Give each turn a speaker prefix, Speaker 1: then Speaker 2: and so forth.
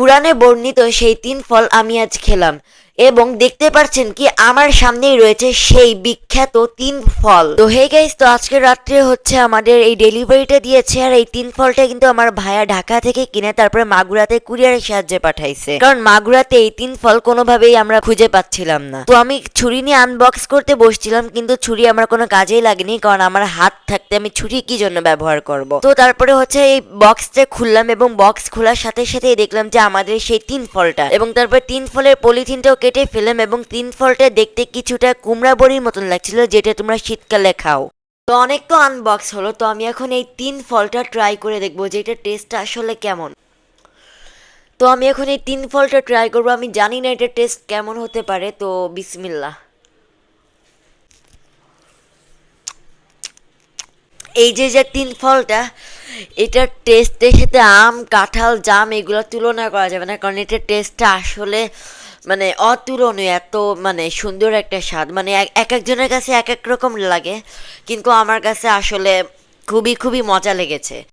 Speaker 1: কুরআনে বর্ণিত সেই তিন ফল আমি আজ খেলাম। এবং দেখতে পাচ্ছেন কি আমার সামনেই রয়েছে সেই বিখ্যাত তিন ফল। তো হে গাইস তো আজকে রাত্রে হচ্ছে আমাদের এই ডেলিভারিটা দিয়েছে আর এই তিন ফলটা কিন্তু আমার ভাইয়া ঢাকা থেকে কিনে তারপরে মাগুরাতে কুরিয়ারের সাহায্যে পাঠাইছে। কারণ মাগুরাতে এই তিন ফল কোনোভাবেই আমরা খুঁজে পাচ্ছিলাম না। তো আমি ছুরি নিয়ে আনবক্স করতে বসছিলাম, কিন্তু ছুরি আমার কোনো কাজেই লাগেনি, কারণ আমার হাত থাকতে আমি ছুরি কি জন্য ব্যবহার করব? তো তারপরে হচ্ছে এই বক্সটা খুললাম এবং বক্স খোলার সাথে সাথেই দেখলাম যে আমাদের সেই তিন ফলটা। এবং তারপর তিন ফলের পলিথিনটাও কেটে ফেলাম এবং তিন ফলটা দেখতে কিছুটা কুমড়া বড়ির মতন লাগছিল, যেটা তোমরা শীতকালে খাও। তো অনেক তো আনবক্স হলো, তো আমি এখন এই তিন ফলটা ট্রাই করে দেখব, যে এটা টেস্টটা আসলে কেমন। তো আমি এখন এই তিন ফলটা ট্রাই করব, আমি জানি না এটা টেস্ট কেমন হতে পারে, তো বিসমিল্লা এই যে যে তিন ফলটা, এটার টেস্টের সাথে আম, কাঁঠাল, জাম, এগুলো তুলনা করা যাবে না, কারণ এটার টেস্টটা আসলে মানে অতুলনীয়, এত মানে সুন্দর একটা স্বাদ। মানে এক এক একজনের কাছে এক এক রকম লাগে, কিন্তু আমার কাছে আসলে খুবই খুবই মজা লেগেছে।